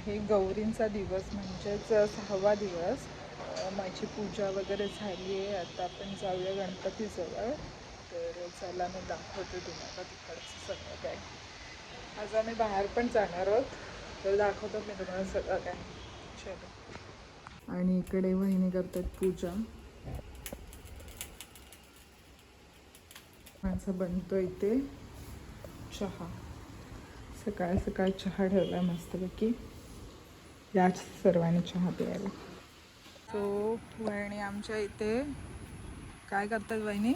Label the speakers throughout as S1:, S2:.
S1: आहे. गौरींचा दिवस म्हणजेच सहावा दिवस. माझी पूजा वगैरे झाली आहे. आता आपण जाऊया गणपतीजवळ. तर चला मी दाखवते तुम्हाला तिकडचं सगळं काय. आज आम्ही बाहेर पण जाणार आहोत. तर दाखवतो मी तुम्हाला सगळं काय. चलो. आणि इकडे वहिनी करतात पूजा. माझा बनतो इथे. चहा. सकाळ सकाळ चहा ठेवला मस्तपैकी. याच सर्वांनी चहा प्यायला. सो वहिनी आमच्या इथे काय करतात वहिनी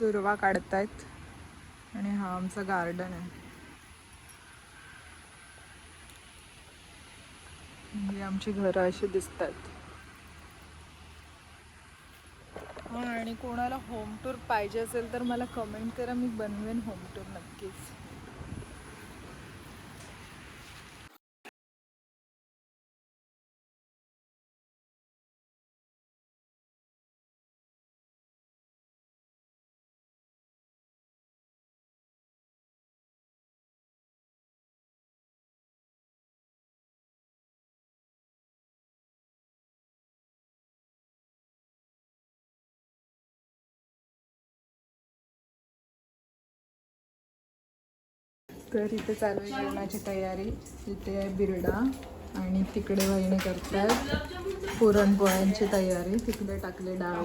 S1: दुर्वा काढतायत आणि हा आमचा गार्डन आहे. म्हणजे आमची घरं अशी दिसतात हा आणि कोणाला होम टूर पाहिजे असेल तर मला कमेंट करा मी बनवेन होम टूर नक्कीच. तर इथे चालू आहे जेवणाची तयारी. इथे आहे बिरडा आणि तिकडे वहिनी करतात. पुरणपोळ्यांची तयारी. तिकडे टाकले डाळ.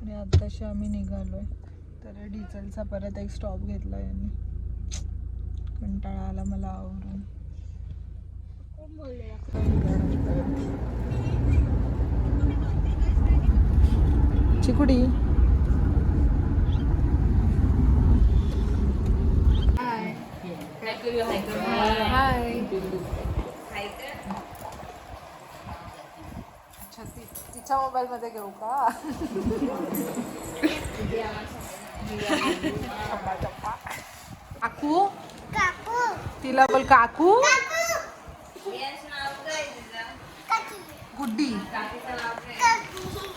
S1: आणि आत्ताशी आम्ही निघालो आहे तर डिझेलचा परत एक स्टॉप घेतला यांनी. कंटाळा आला मला आवरून. चिकुडी हाय अच्छा ती तिच्या मोबाईल मध्ये घेऊ का. काकू?
S2: काकू.
S1: तिला बोल काकू.
S2: काकू.
S1: गुड्डी.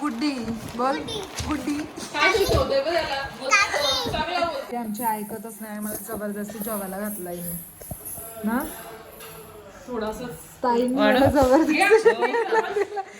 S1: गुड्डी. बोल. गुड्डी. ते आमची ऐकतच नाही मला जबरदस्ती जेवायला घातला हिने. ना? ताईंनी मला जबरदस्ती.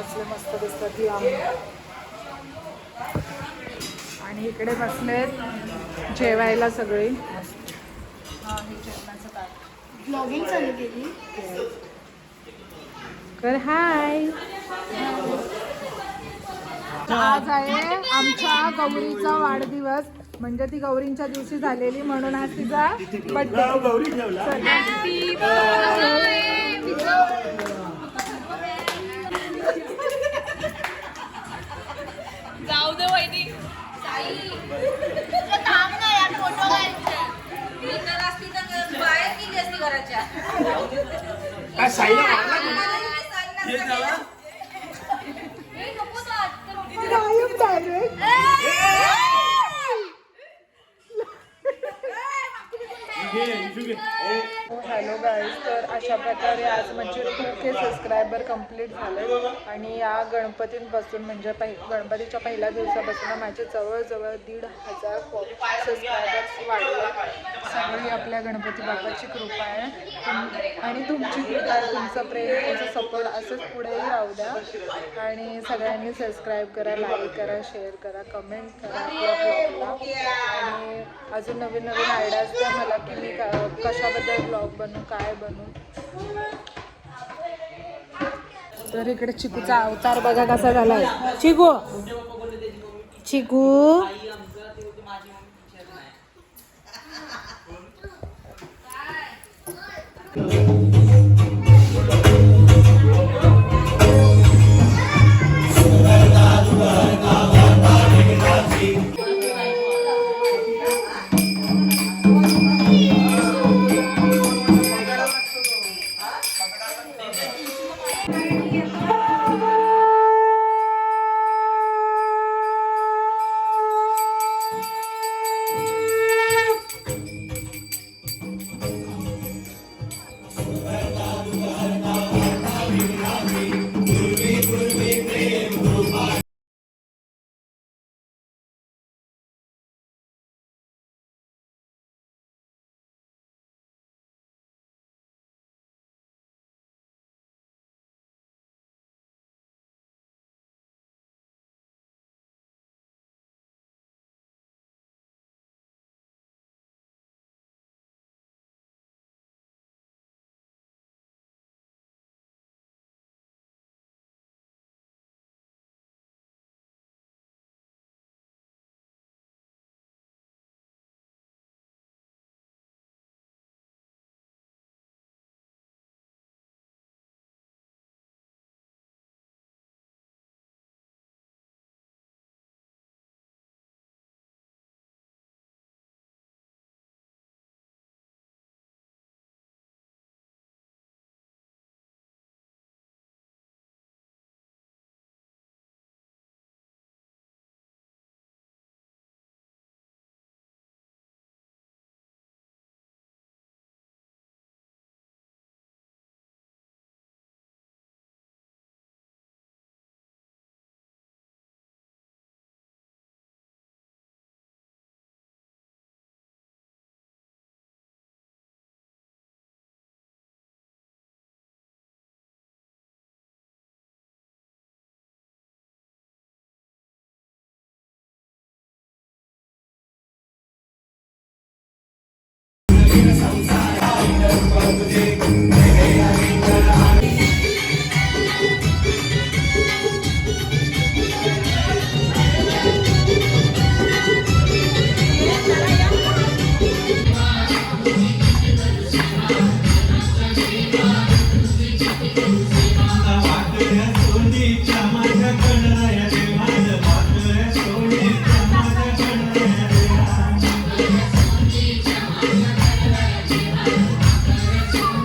S1: कसले मस्त दिसतात आणि इकडे बसलेत जेवायला सगळी. जेवणाचं ताट.
S2: ब्लॉगिंग चालू केली.
S1: कर हाय. आज आहे आमच्या गौरीचा वाढदिवस. म्हणजे ती गौरींच्या दिवशी झालेली म्हणून आज तिचा बर्थडे हॅलो गाईज तर अशा प्रकारे आज म्हणजे टू के सबस्क्रायबर कंप्लीट झाले. आणि या गणपतींपासून म्हणजे पहि गणपतीच्या पहिल्या दिवसापासून माझे जवळजवळ दीड हजार सबस्क्रायबर्स वाढले. सगळी आपल्या गणपती बाबाची कृपा आहे. आणि तुमची कृपा तुमचं प्रेम तुमचं सपोर्ट असंच पुढेही राहू द्या. आणि सगळ्यांनी सबस्क्राईब करा लाईक करा शेअर करा कमेंट करा आणि अजून नवीन नवीन आयडियाज द्या मला की मी का कशाबद्दल ब्लॉग बनू काय बनू तर इकडे चिकूचा अवतार बघा कसा झाला चिकू! चिकू!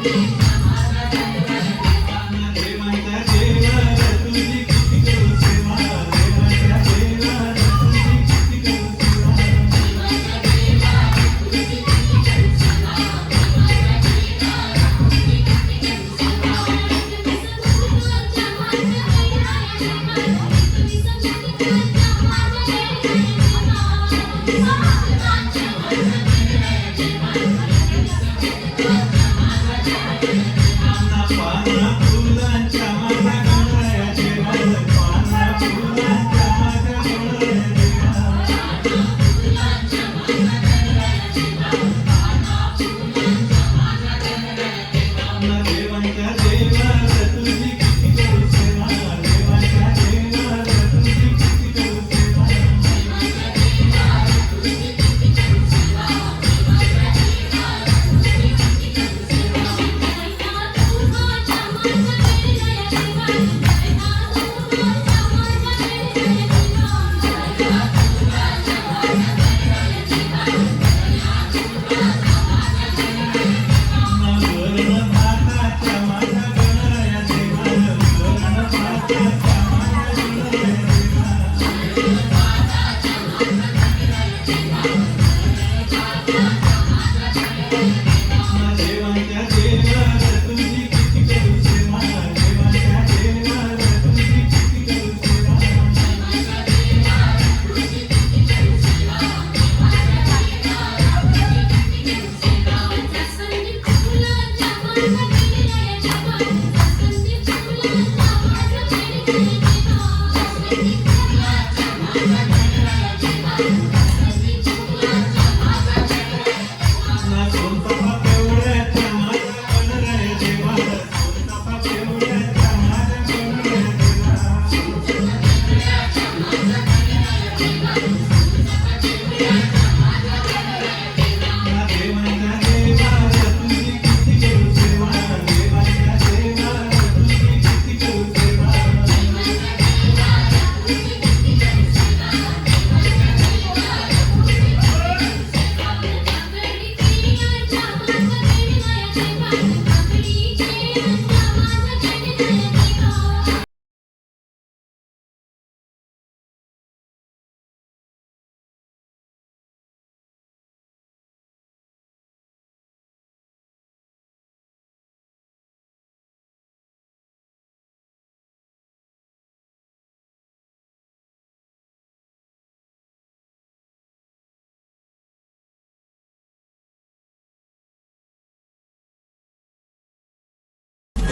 S3: Thank you.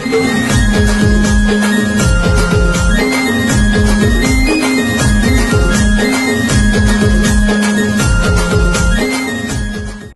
S3: Thank you.